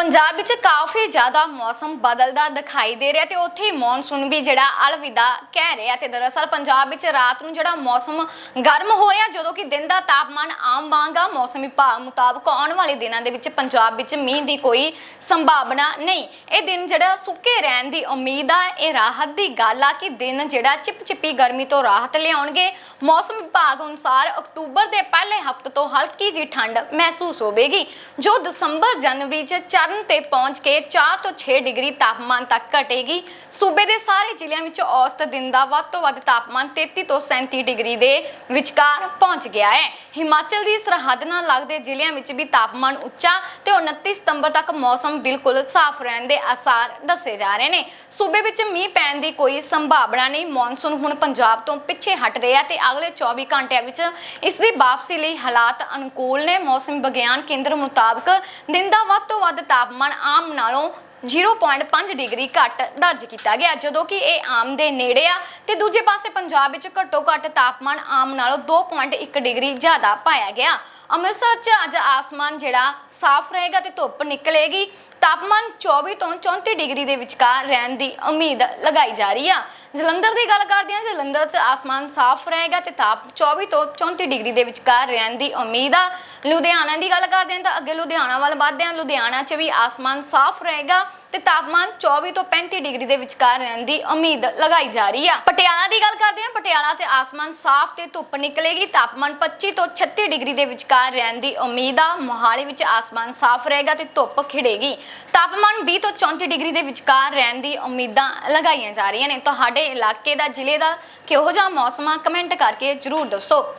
ਪੰਜਾਬ ਵਿੱਚ ਕਾਫੀ ਜ਼ਿਆਦਾ ਮੌਸਮ ਬਦਲਦਾ ਦਿਖਾਈ ਦੇ ਰਿਹਾ ਤੇ ਉੱਥੇ ਹੀ ਮੌਨਸੂਨ ਵੀ ਜਿਹੜਾ ਅਲਵਿਦਾ ਕਹਿ ਰਿਹਾ ਤੇ ਦਰਅਸਲ ਪੰਜਾਬ ਵਿੱਚ ਰਾਤ ਨੂੰ ਜਿਹੜਾ ਮੌਸਮ ਗਰਮ ਹੋ ਰਿਹਾ, ਜਦੋਂ ਕਿ ਦਿਨ ਦਾ ਤਾਪਮਾਨ ਆਮ ਵਾਂਗ ਮੌਸਮ ਵਿਭਾਗ ਮੁਤਾਬਕ ਆਉਣ ਵਾਲੇ ਦਿਨਾਂ ਦੇ ਵਿੱਚ ਪੰਜਾਬ ਵਿੱਚ ਮੀਂਹ ਦੀ ਕੋਈ ਸੰਭਾਵਨਾ ਨਹੀਂ। ਇਹ ਦਿਨ ਜਿਹੜਾ ਸੁੱਕੇ ਰਹਿਣ ਦੀ ਉਮੀਦ ਆ, ਇਹ ਰਾਹਤ ਦੀ ਗੱਲ ਆ ਕਿ ਦਿਨ ਜਿਹੜਾ ਚਿਪਚਿਪੀ ਗਰਮੀ ਤੋਂ ਰਾਹਤ ਲਿਆਉਣਗੇ। ਮੌਸਮ ਵਿਭਾਗ ਅਨੁਸਾਰ ਅਕਤੂਬਰ ਦੇ ਪਹਿਲੇ ਹਫ਼ਤੇ ਤੋਂ ਹਲਕੀ ਜਿਹੀ ਠੰਡ ਮਹਿਸੂਸ ਹੋਵੇਗੀ, ਜੋ ਦਸੰਬਰ ਜਨਵਰੀ ਚ ਚਰਨ ਤੇ ਪਹੁੰਚ ਕੇ 4 ਤੋਂ 6 ਡਿਗਰੀ ਤਾਪਮਾਨ ਤੱਕ ਘਟੇਗੀ। ਸੂਬੇ ਦੇ ਸਾਰੇ ਜ਼ਿਲ੍ਹਿਆਂ ਵਿੱਚ ਔਸਤ ਦਿਨ ਦਾ ਵੱਧ ਤੋਂ ਵੱਧ ਤਾਪਮਾਨ 33 ਤੋਂ 37 ਡਿਗਰੀ ਦੇ ਵਿਚਕਾਰ ਪਹੁੰਚ ਗਿਆ ਹੈ। ਹਿਮਾਚਲ ਦੀ ਸਰਹੱਦ ਨਾਲ ਲੱਗਦੇ ਜ਼ਿਲ੍ਹਿਆਂ ਵਿੱਚ ਵੀ ਤਾਪਮਾਨ ਉੱਚਾ ਤੇ 29 ਸਤੰਬਰ ਤੱਕ ਮੌਸਮ ਬਿਲਕੁਲ ਸਾਫ਼ ਰਹਿਣ ਦੇ ਆਸਾਰ ਦੱਸੇ ਜਾ ਰਹੇ ਨੇ। ਸੂਬੇ ਵਿੱਚ ਮੀਂਹ ਪੈਣ ਦੀ ਕੋਈ ਸੰਭਾਵਨਾ ਨਹੀਂ। ਮੌਨਸੂਨ ਹੁਣ ਪੰਜਾਬ ਤੋਂ ਪਿੱਛੇ ਹਟ ਰਿਹਾ ਤੇ ਅਗਲੇ 24 ਘੰਟਿਆਂ ਵਿੱਚ ਇਸ ਦੀ ਵਾਪਸੀ ਲਈ ਹਾਲਾਤ ਅਨੁਕੂਲ ਨੇ। ਮੌਸਮ ਵਿਗਿਆਨ ਕੇਂਦਰ ਮੁਤਾਬਕ ਦਿਨ ਦਾ ਵੱਧ ਤੋਂ ਵੱਧ ਤਾਪਮਾਨ ਆਮ ਨਾਲੋਂ 0.5 ਡਿਗਰੀ ਘੱਟ ਦਰਜ ਕੀਤਾ ਗਿਆ, ਜਦੋਂ ਕਿ ਇਹ ਆਮ ਦੇ ਨੇੜੇ ਆ ਤੇ ਦੂਜੇ ਪਾਸੇ ਪੰਜਾਬ ਵਿੱਚ ਘੱਟੋ ਘੱਟ ਤਾਪਮਾਨ ਆਮ ਨਾਲੋਂ 2.1 ਡਿਗਰੀ ਜ਼ਿਆਦਾ ਪਾਇਆ ਗਿਆ। ਅੰਮ੍ਰਿਤਸਰ 'ਚ ਅੱਜ ਆਸਮਾਨ ਜਿਹੜਾ ਸਾਫ਼ ਰਹੇਗਾ ਤੇ ਧੁੱਪ ਨਿਕਲੇਗੀ। ਤਾਪਮਾਨ 24 ਤੋਂ 34 ਡਿਗਰੀ ਦੇ ਵਿਚਕਾਰ ਰਹਿਣ ਦੀ ਉਮੀਦ ਲਗਾਈ ਜਾ ਰਹੀ ਆ। ਜਲੰਧਰ ਦੀ ਗੱਲ ਕਰਦੇ ਹਾਂ ਜਲੰਧਰ 'ਚ ਆਸਮਾਨ ਸਾਫ਼ ਰਹੇਗਾ ਤੇ ਤਾਪ 24 ਤੋਂ 34 ਡਿਗਰੀ ਦੇ ਵਿਚਕਾਰ ਰਹਿਣ ਦੀ ਉਮੀਦ ਆ। ਲੁਧਿਆਣਾ ਦੀ ਗੱਲ ਕਰਦੇ ਹਾਂ ਤਾਂ ਅੱਗੇ ਲੁਧਿਆਣਾ ਵੱਲ ਵਧਦੇ ਹਾਂ ਲੁਧਿਆਣਾ 'ਚ ਵੀ ਆਸਮਾਨ ਸਾਫ਼ ਰਹੇਗਾ। ਤੇ ਤਾਪਮਾਨ 24 ਤੋਂ 35 ਡਿਗਰੀ ਦੇ ਵਿਚਕਾਰ ਰਹਿਣ ਦੀ ਉਮੀਦ ਲਗਾਈ ਜਾ ਰਹੀ ਆ। ਪਟਿਆਲਾ ਦੀ ਗੱਲ ਕਰਦੇ ਹਾਂ, ਪਟਿਆਲਾ 'ਚ ਆਸਮਾਨ ਸਾਫ਼ ਤੇ ਧੁੱਪ ਨਿਕਲੇਗੀ। ਤਾਪਮਾਨ 25 ਤੋਂ 36 ਡਿਗਰੀ ਦੇ ਵਿਚਕਾਰ ਰਹਿਣ ਦੀ ਉਮੀਦ ਆ। ਮੋਹਾਲੀ ਵਿੱਚ ਆਸਮਾਨ ਸਾਫ਼ ਰਹੇਗਾ ਤੇ ਧੁੱਪ ਖਿੜੇਗੀ। ਤਾਪਮਾਨ 20 ਤੋਂ 34 ਡਿਗਰੀ ਦੇ ਵਿਚਕਾਰ ਰਹਿਣ ਦੀ ਉਮੀਦਾਂ ਲਗਾਈਆਂ ਜਾ ਰਹੀਆਂ ਨੇ। ਤੁਹਾਡੇ ਇਲਾਕੇ ਦਾ ਜ਼ਿਲ੍ਹੇ ਦਾ ਕਿਹੋ ਜਿਹਾ ਮੌਸਮ ਆ? ਕਮੈਂਟ ਕਰਕੇ ਜਰੂਰ ਦੱਸੋ।